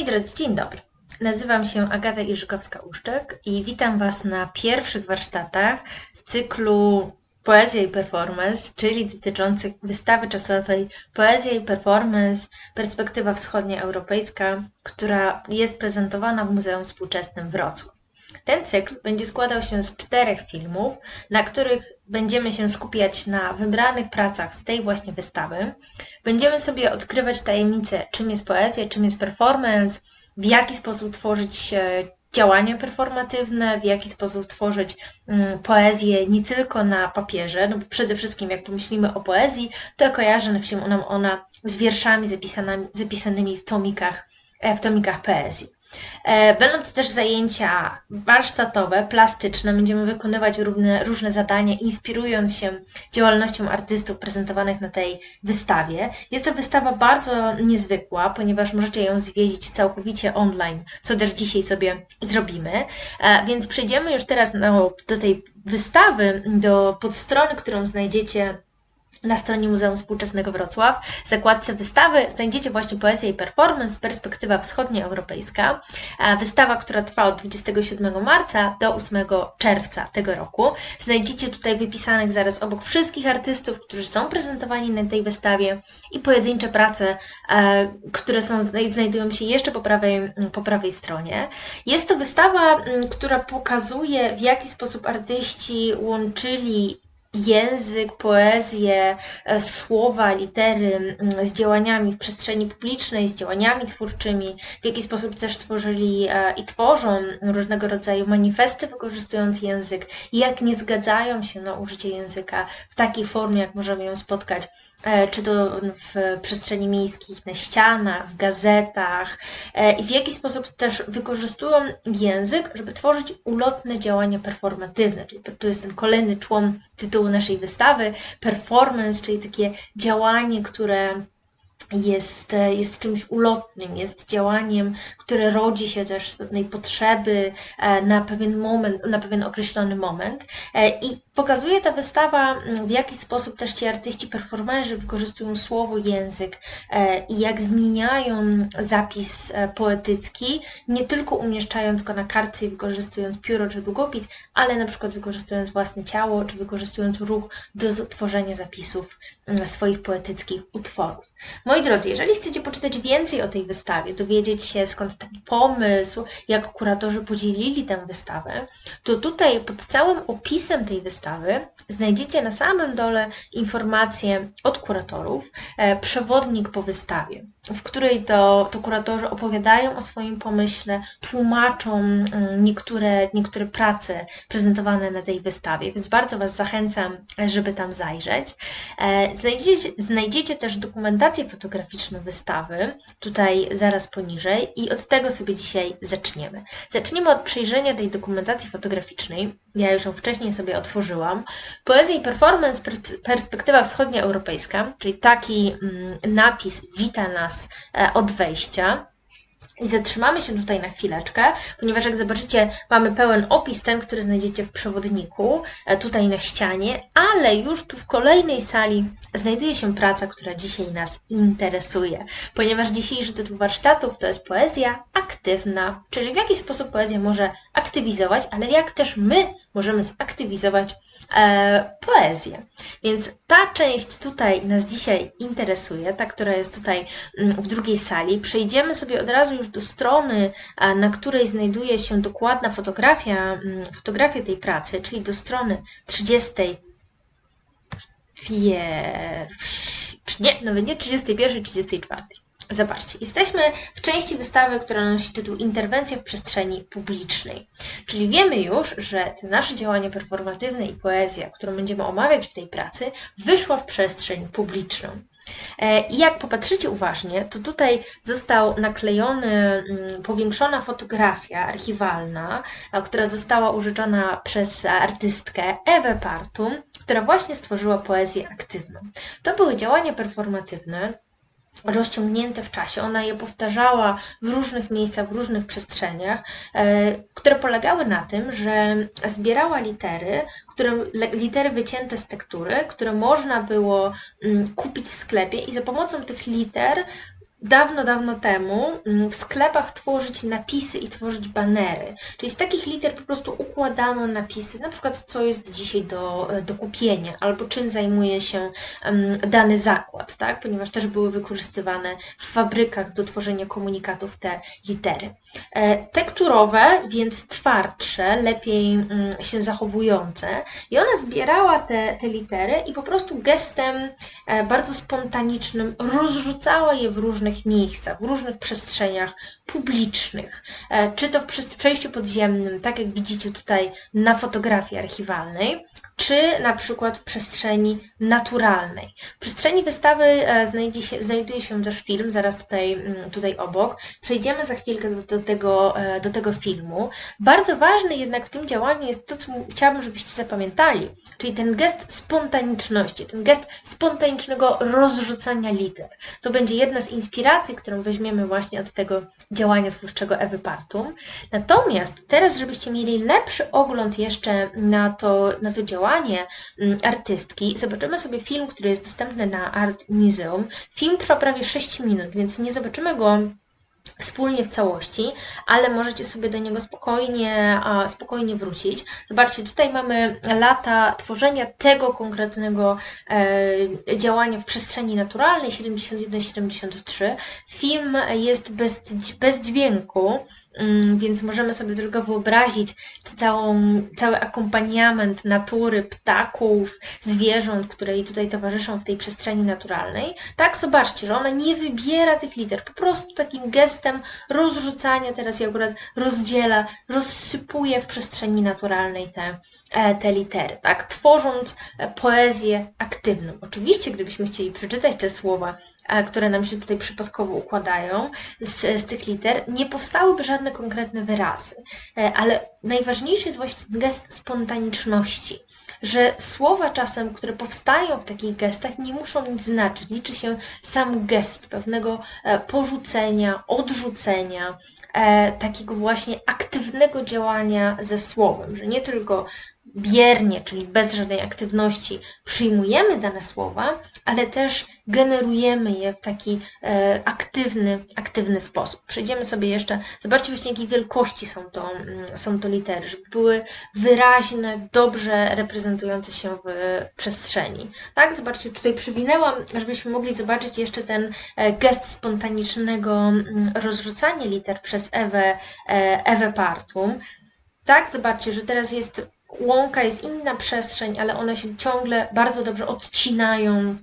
Moi drodzy, dzień dobry. Nazywam się Agata Iżykowska-Uszczek i witam Was na pierwszych warsztatach z cyklu Poezja i Performance, czyli dotyczących wystawy czasowej Poezja i Performance Perspektywa Wschodnioeuropejska, która jest prezentowana w Muzeum Współczesnym Wrocław. Ten cykl będzie składał się z czterech filmów, na których będziemy się skupiać na wybranych pracach z tej właśnie wystawy. Będziemy sobie odkrywać tajemnice, czym jest poezja, czym jest performance, w jaki sposób tworzyć e, działania performatywne, w jaki sposób tworzyć mm, poezję nie tylko na papierze, no bo przede wszystkim jak pomyślimy o poezji, to kojarzy się nam ona z wierszami zapisanymi, zapisanymi w tomikach, e, w tomikach poezji. E, będą to też zajęcia warsztatowe, plastyczne. Będziemy wykonywać różne, różne zadania, inspirując się działalnością artystów prezentowanych na tej wystawie. Jest to wystawa bardzo niezwykła, ponieważ możecie ją zwiedzić całkowicie online, co też dzisiaj sobie zrobimy. E, więc przejdziemy już teraz do tej wystawy, do podstrony, którą znajdziecie na stronie Muzeum Współczesnego Wrocław, w zakładce wystawy znajdziecie właśnie poezję i performance, perspektywa wschodnioeuropejska. Wystawa, która trwa od 27 marca do 8 czerwca tego roku. Znajdziecie tutaj wypisanych zaraz obok wszystkich artystów, którzy są prezentowani na tej wystawie i pojedyncze prace, e, które są, znajdują się jeszcze po prawej, po prawej stronie. Jest to wystawa, która pokazuje, w jaki sposób artyści łączyli język, poezję, e, słowa, litery mm, z działaniami w przestrzeni publicznej, z działaniami twórczymi, w jaki sposób też tworzyli e, i tworzą różnego rodzaju manifesty wykorzystując język, jak nie zgadzają się na użycie języka w takiej formie, jak możemy ją spotkać, e, czy to w przestrzeni miejskich, na ścianach, w gazetach i w jaki sposób też wykorzystują język, żeby tworzyć ulotne działania performatywne, czyli tu jest ten kolejny człon tytułu tytułu naszej wystawy, performance, czyli takie działanie, które jest, jest czymś ulotnym, jest działaniem, które rodzi się też z pewnej potrzeby e, na pewien moment, na pewien określony moment. E, I pokazuje ta wystawa, mm, w jaki sposób też ci artyści, performerzy wykorzystują słowo, język e, i jak zmieniają zapis poetycki, nie tylko umieszczając go na kartce i wykorzystując pióro czy długopis, ale na przykład wykorzystując własne ciało, czy wykorzystując ruch do tworzenia zapisów mm, swoich poetyckich utworów. Moi drodzy, jeżeli chcecie poczytać więcej o tej wystawie, dowiedzieć się skąd taki pomysł, jak kuratorzy podzielili tę wystawę, to tutaj pod całym opisem tej wystawy znajdziecie na samym dole informacje od kuratorów, e, przewodnik po wystawie, w której to, to kuratorzy opowiadają o swoim pomyśle, tłumaczą mm, niektóre, niektóre prace prezentowane na tej wystawie, więc bardzo Was zachęcam, żeby tam zajrzeć. E, znajdziecie, znajdziecie też dokumentację fotograficzną wystawy, tutaj zaraz poniżej i od tego sobie dzisiaj zaczniemy. Zaczniemy od przejrzenia tej dokumentacji fotograficznej. Ja już ją wcześniej sobie otworzyłam. Poezja i performance, perspektywa wschodnioeuropejska, czyli taki mm, napis wita nas e, od wejścia. I zatrzymamy się tutaj na chwileczkę, ponieważ jak zobaczycie, mamy pełen opis, ten, który znajdziecie w przewodniku, e, tutaj na ścianie, ale już tu w kolejnej sali znajduje się praca, która dzisiaj nas interesuje, ponieważ dzisiejszy tytuł warsztatów to jest poezja aktywna, czyli w jaki sposób poezja może aktywizować, ale jak też my możemy zaktywizować e, poezję. Więc ta część tutaj nas dzisiaj interesuje, ta, która jest tutaj mm, w drugiej sali. Przejdziemy sobie od razu już do strony, na której znajduje się dokładna fotografia, mm, fotografia tej pracy, czyli do strony 30 nie, nawet nie 31, 34. Zobaczcie, jesteśmy w części wystawy, która nosi tytuł Interwencja w przestrzeni publicznej. Czyli wiemy już, że te nasze działanie performatywne i poezja, którą będziemy omawiać w tej pracy, wyszła w przestrzeń publiczną. E, I jak popatrzycie uważnie, to tutaj został naklejony mm, powiększona fotografia archiwalna, która została użyczona przez artystkę Ewę Partum, która właśnie stworzyła poezję aktywną. To były działania performatywne, rozciągnięte w czasie. Ona je powtarzała w różnych miejscach, w różnych przestrzeniach, e, które polegały na tym, że zbierała litery, które, litery wycięte z tektury, które można było mm, kupić w sklepie i za pomocą tych liter dawno, dawno temu mm, w sklepach tworzyć napisy i tworzyć banery. Czyli z takich liter po prostu układano napisy, na przykład co jest dzisiaj do, e, do kupienia, albo czym zajmuje się dany zakład, tak? ponieważ też były wykorzystywane w fabrykach do tworzenia komunikatów te litery. E, tekturowe, więc twardsze, lepiej um, się zachowujące i ona zbierała te, te litery i po prostu gestem e, bardzo spontanicznym rozrzucała je w różne różnych miejscach, w różnych przestrzeniach publicznych, e, czy to w przejściu podziemnym, tak jak widzicie tutaj na fotografii archiwalnej, czy na przykład w przestrzeni naturalnej. W przestrzeni wystawy e, się, znajduje się też film, zaraz tutaj, mm, tutaj obok. Przejdziemy za chwilkę do, do, tego, e, do tego filmu. Bardzo ważny jednak w tym działaniu jest to, co chciałabym, żebyście zapamiętali, czyli ten gest spontaniczności, ten gest spontanicznego rozrzucania liter. To będzie jedna z inspiracji, którą weźmiemy właśnie od tego działania twórczego Ewy Partum. Natomiast teraz, żebyście mieli lepszy ogląd jeszcze na to, na to działanie, działanie mm, artystki. Zobaczymy sobie film, który jest dostępny na Art Museum. Film trwa prawie 6 minut, więc nie zobaczymy go wspólnie w całości, ale możecie sobie do niego spokojnie, spokojnie wrócić. Zobaczcie, tutaj mamy lata tworzenia tego konkretnego e, działania w przestrzeni naturalnej 71-73. Film jest bez, bez dźwięku, mm, więc możemy sobie tylko wyobrazić całą, cały akompaniament natury, ptaków, zwierząt, które jej tutaj towarzyszą w tej przestrzeni naturalnej. Tak, zobaczcie, że ona nie wybiera tych liter, po prostu takim gestem system rozrzucania teraz je akurat rozdziela, rozsypuje w przestrzeni naturalnej te, e, te litery, tak? Tworząc e, poezję aktywną. Oczywiście, gdybyśmy chcieli przeczytać te słowa, które nam się tutaj przypadkowo układają z, z tych liter, nie powstałyby żadne konkretne wyrazy, ale najważniejszy jest właśnie gest spontaniczności, że słowa czasem, które powstają w takich gestach, nie muszą nic znaczyć. Liczy się sam gest pewnego porzucenia, odrzucenia, odrzucenia, e, takiego właśnie aktywnego działania ze słowem, że nie tylko biernie, czyli bez żadnej aktywności, przyjmujemy dane słowa, ale też generujemy je w taki e, aktywny, aktywny sposób. Przejdziemy sobie jeszcze, zobaczcie właśnie jakiej wielkości są to, mm, są to litery, żeby były wyraźne, dobrze reprezentujące się w, w przestrzeni. Tak, zobaczcie, tutaj przywinęłam, żebyśmy mogli zobaczyć jeszcze ten e, gest spontanicznego mm, rozrzucania liter przez Ewę, e, Ewę Partum. Tak, zobaczcie, że teraz jest łąka, jest inna przestrzeń, ale one się ciągle bardzo dobrze odcinają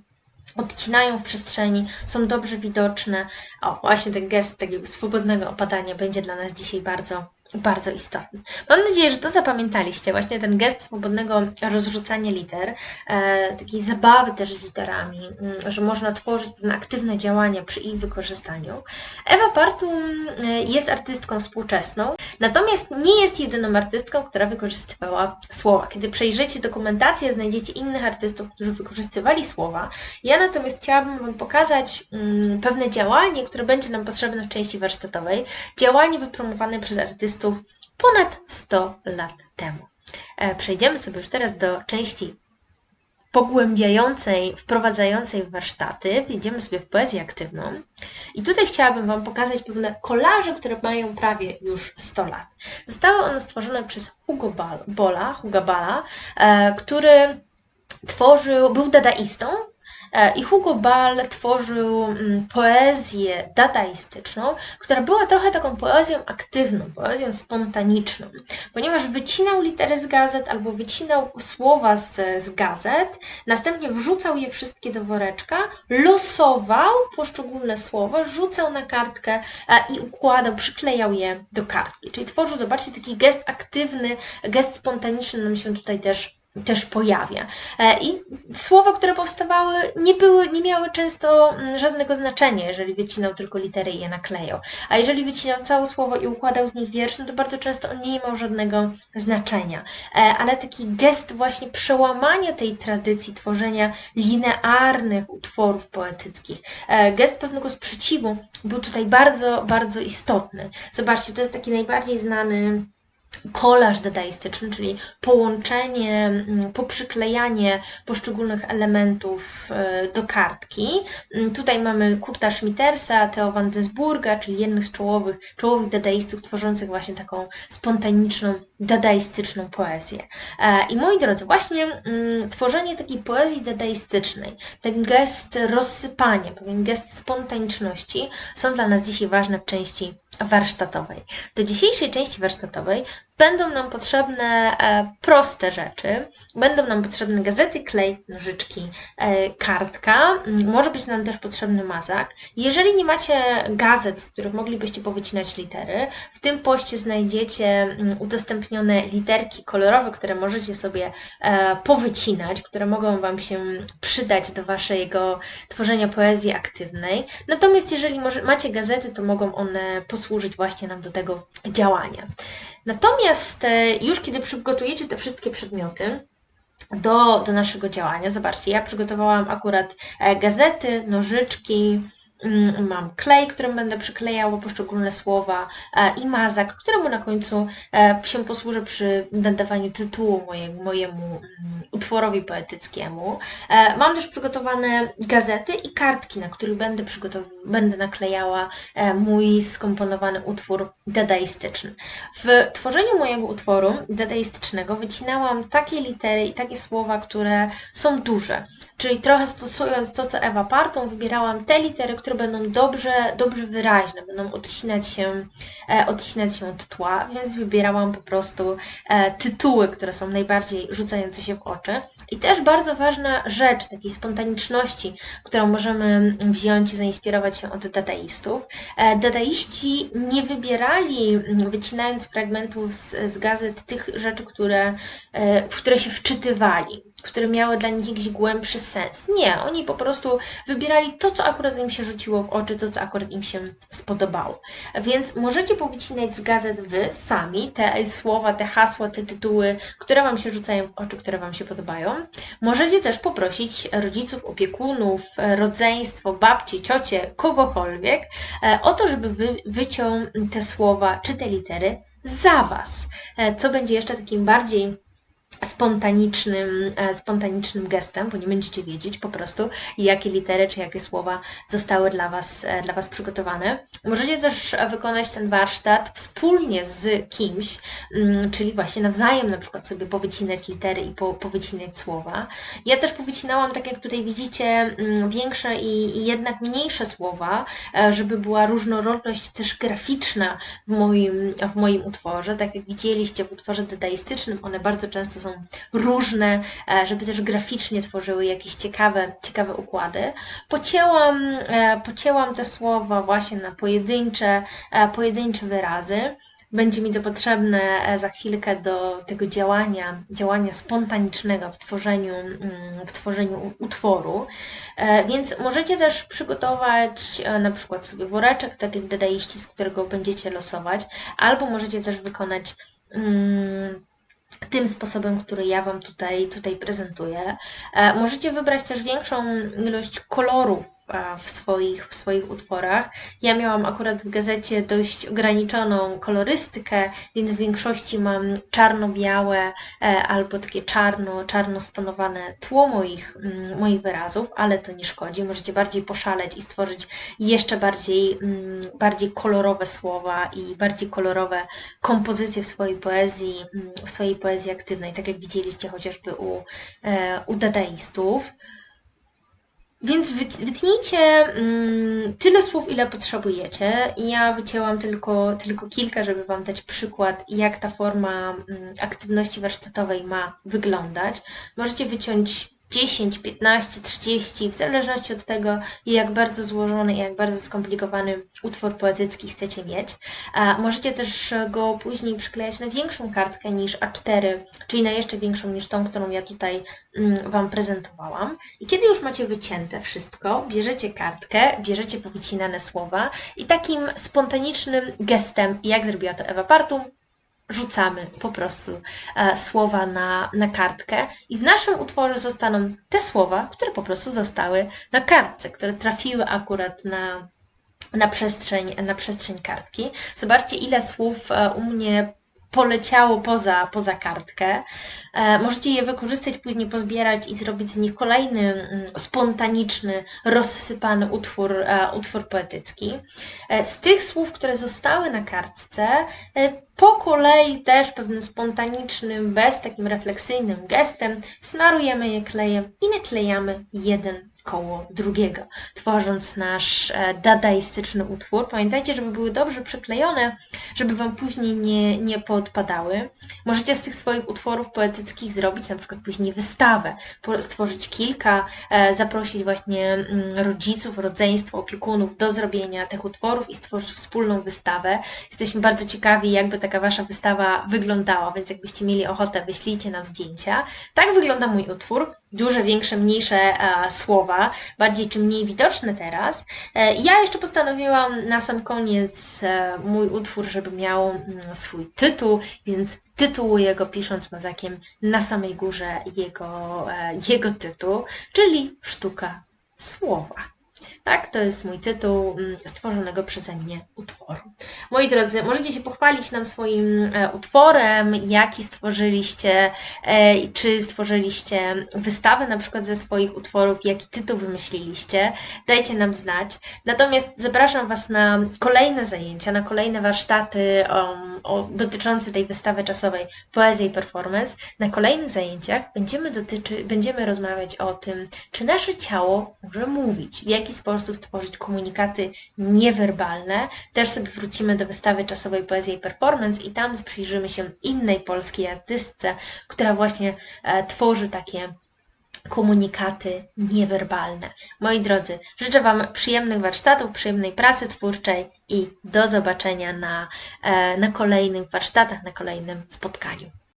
odcinają w przestrzeni, są dobrze widoczne. O, właśnie ten gest takiego swobodnego opadania będzie dla nas dzisiaj bardzo bardzo istotny. Mam nadzieję, że to zapamiętaliście, właśnie ten gest swobodnego rozrzucania liter, e, takiej zabawy też z literami, mm, że można tworzyć aktywne działania przy ich wykorzystaniu. Ewa Partum e, jest artystką współczesną, natomiast nie jest jedyną artystką, która wykorzystywała słowa. Kiedy przejrzycie dokumentację, znajdziecie innych artystów, którzy wykorzystywali słowa. Ja natomiast chciałabym Wam pokazać mm, pewne działanie, które będzie nam potrzebne w części warsztatowej. Działanie wypromowane przez artystów ponad 100 lat temu. E, przejdziemy sobie już teraz do części pogłębiającej, wprowadzającej w warsztaty. Wejdziemy sobie w poezję aktywną. I tutaj chciałabym Wam pokazać pewne kolaże, które mają prawie już 100 lat. Zostały one stworzone przez Hugo Bola, Hugo Bala, e, który tworzył, był dadaistą, I Hugo Ball tworzył mm, poezję dadaistyczną, która była trochę taką poezją aktywną, poezją spontaniczną, ponieważ wycinał litery z gazet albo wycinał słowa z, z gazet, następnie wrzucał je wszystkie do woreczka, losował poszczególne słowa, rzucał na kartkę e, i układał, przyklejał je do kartki. Czyli tworzył, zobaczcie, taki gest aktywny, gest spontaniczny nam się tutaj też też pojawia. E, I słowa, które powstawały, nie, były, nie miały często mm, żadnego znaczenia, jeżeli wycinał tylko litery i je naklejał. A jeżeli wycinał całe słowo i układał z nich wiersz, no to bardzo często on nie miał żadnego znaczenia. E, ale taki gest właśnie przełamania tej tradycji tworzenia linearnych utworów poetyckich, e, gest pewnego sprzeciwu był tutaj bardzo, bardzo istotny. Zobaczcie, to jest taki najbardziej znany kolaż dadaistyczny, czyli połączenie, mm, poprzyklejanie poszczególnych elementów e, do kartki. Mm, tutaj mamy Kurta Schmittersa, Theo van Desburga, czyli jednych z czołowych, czołowych dadaistów tworzących właśnie taką spontaniczną, dadaistyczną poezję. E, I moi drodzy, właśnie mm, tworzenie takiej poezji dadaistycznej, ten gest rozsypania, pewien gest spontaniczności są dla nas dzisiaj ważne w części warsztatowej. Do dzisiejszej części warsztatowej będą nam potrzebne e, proste rzeczy. Będą nam potrzebne gazety, klej, nożyczki, e, kartka. Może być nam też potrzebny mazak. Jeżeli nie macie gazet, z których moglibyście powycinać litery, w tym poście znajdziecie mm, udostępnione literki kolorowe, które możecie sobie e, powycinać, które mogą Wam się przydać do Waszego tworzenia poezji aktywnej. Natomiast jeżeli macie gazety, to mogą one posłużyć właśnie nam do tego działania. Natomiast e, już kiedy przygotujecie te wszystkie przedmioty, do, do naszego działania. Zobaczcie, ja przygotowałam akurat e, gazety, nożyczki, mam klej, którym będę przyklejała poszczególne słowa e, i mazak, któremu na końcu e, się posłużę przy nadawaniu tytułu mojemu, mojemu mm, utworowi poetyckiemu. E, mam też przygotowane gazety i kartki, na których będę, będę naklejała mój skomponowany utwór dadaistyczny. W tworzeniu mojego utworu dadaistycznego wycinałam takie litery i takie słowa, które są duże, czyli trochę stosując to, co Ewa Partą, wybierałam te litery, które które będą dobrze, dobrze wyraźne, będą odcinać się, e, odcinać się od tła, więc wybierałam po prostu e, tytuły, które są najbardziej rzucające się w oczy. I też bardzo ważna rzecz takiej spontaniczności, którą możemy wziąć i zainspirować się od dadaistów. E, dadaiści nie wybierali, wycinając fragmentów z, z gazet, tych rzeczy, które, w które się wczytywali które miały dla nich jakiś głębszy sens. Nie, oni po prostu wybierali to, co akurat im się rzuciło w oczy, to, co akurat im się spodobało. Więc możecie powycinać z gazet wy sami te słowa, te hasła, te tytuły, które Wam się rzucają w oczy, które Wam się podobają. Możecie też poprosić rodziców, opiekunów, rodzeństwo, babci, ciocie, kogokolwiek e, o to, żeby wy wyciął te słowa czy te litery za Was, e, co będzie jeszcze takim bardziej spontanicznym, e, spontanicznym gestem, bo nie będziecie wiedzieć po prostu, jakie litery czy jakie słowa zostały dla Was, e, dla Was przygotowane. Możecie też wykonać ten warsztat wspólnie z kimś, mm, czyli właśnie nawzajem na przykład sobie powycinać litery i po, powycinać słowa. Ja też powycinałam, tak jak tutaj widzicie, mm, większe i, i jednak mniejsze słowa, e, żeby była różnorodność też graficzna w moim, w moim utworze. Tak jak widzieliście w utworze dadaistycznym, one bardzo często są różne, e, żeby też graficznie tworzyły jakieś ciekawe, ciekawe układy. Pocięłam, e, pocięłam te słowa właśnie na pojedyncze, e, pojedyncze wyrazy. Będzie mi to potrzebne za chwilkę do tego działania, działania spontanicznego w tworzeniu, mm, w tworzeniu utworu. Więc możecie też przygotować na przykład sobie woreczek, tak jak dadaiści, z którego będziecie losować, albo możecie też wykonać mm, tym sposobem, który ja Wam tutaj, tutaj prezentuję. E, możecie wybrać też większą ilość kolorów w swoich, w swoich utworach. Ja miałam akurat w gazecie dość ograniczoną kolorystykę, więc w większości mam czarno-białe e, albo takie czarno, czarno-stonowane tło moich, mm, moich wyrazów, ale to nie szkodzi. Możecie bardziej poszaleć i stworzyć jeszcze bardziej, mm, bardziej kolorowe słowa i bardziej kolorowe kompozycje w swojej poezji, mm, w swojej poezji aktywnej, tak jak widzieliście chociażby u, e, u dadaistów. Więc wytnijcie mm, tyle słów, ile potrzebujecie. Ja wycięłam tylko, tylko kilka, żeby Wam dać przykład, jak ta forma mm, aktywności warsztatowej ma wyglądać. Możecie wyciąć 10, 15, 30, w zależności od tego, jak bardzo złożony i jak bardzo skomplikowany utwór poetycki chcecie mieć. A możecie też go później przyklejać na większą kartkę niż A4, czyli na jeszcze większą niż tą, którą ja tutaj mm, Wam prezentowałam. I kiedy już macie wycięte wszystko, bierzecie kartkę, bierzecie powycinane słowa i takim spontanicznym gestem, jak zrobiła to Ewa Partum, rzucamy po prostu e, słowa na, na kartkę i w naszym utworze zostaną te słowa, które po prostu zostały na kartce, które trafiły akurat na, na, przestrzeń, na przestrzeń kartki. Zobaczcie, ile słów e, u mnie poleciało poza, poza kartkę. E, możecie je wykorzystać, później pozbierać i zrobić z nich kolejny mm, spontaniczny, rozsypany utwór, e, utwór poetycki. E, z tych słów, które zostały na kartce, po kolei też pewnym spontanicznym, bez takim refleksyjnym gestem smarujemy je klejem i naklejamy jeden koło drugiego, tworząc nasz dadaistyczny utwór. Pamiętajcie, żeby były dobrze przyklejone, żeby Wam później nie, nie poodpadały. Możecie z tych swoich utworów poetyckich zrobić na przykład później wystawę, stworzyć kilka, e, zaprosić właśnie mm, rodziców, rodzeństwo, opiekunów do zrobienia tych utworów i stworzyć wspólną wystawę. Jesteśmy bardzo ciekawi, jakby taka Wasza wystawa wyglądała, więc jakbyście mieli ochotę, wyślijcie nam zdjęcia. Tak wygląda mój utwór. Duże, większe, mniejsze e, słowa, bardziej czy mniej widoczne teraz. E, ja jeszcze postanowiłam na sam koniec e, mój utwór, żeby miał mm, swój tytuł, więc tytułuję go pisząc mazakiem na samej górze jego, e, jego tytuł, czyli Sztuka Słowa. Tak, to jest mój tytuł mm, stworzonego przeze mnie utworu. Moi drodzy, możecie się pochwalić nam swoim e, utworem, jaki stworzyliście, e, czy stworzyliście wystawę na przykład ze swoich utworów, jaki tytuł wymyśliliście. Dajcie nam znać. Natomiast zapraszam Was na kolejne zajęcia, na kolejne warsztaty um, o, dotyczące tej wystawy czasowej Poezja i Performance. Na kolejnych zajęciach będziemy, dotyczy, będziemy rozmawiać o tym, czy nasze ciało może mówić, w jaki sposób tworzyć komunikaty niewerbalne. Też sobie wrócimy do wystawy czasowej Poezja i Performance i tam przyjrzymy się innej polskiej artystce, która właśnie e, tworzy takie komunikaty niewerbalne. Moi drodzy, życzę Wam przyjemnych warsztatów, przyjemnej pracy twórczej i do zobaczenia na, e, na kolejnych warsztatach, na kolejnym spotkaniu.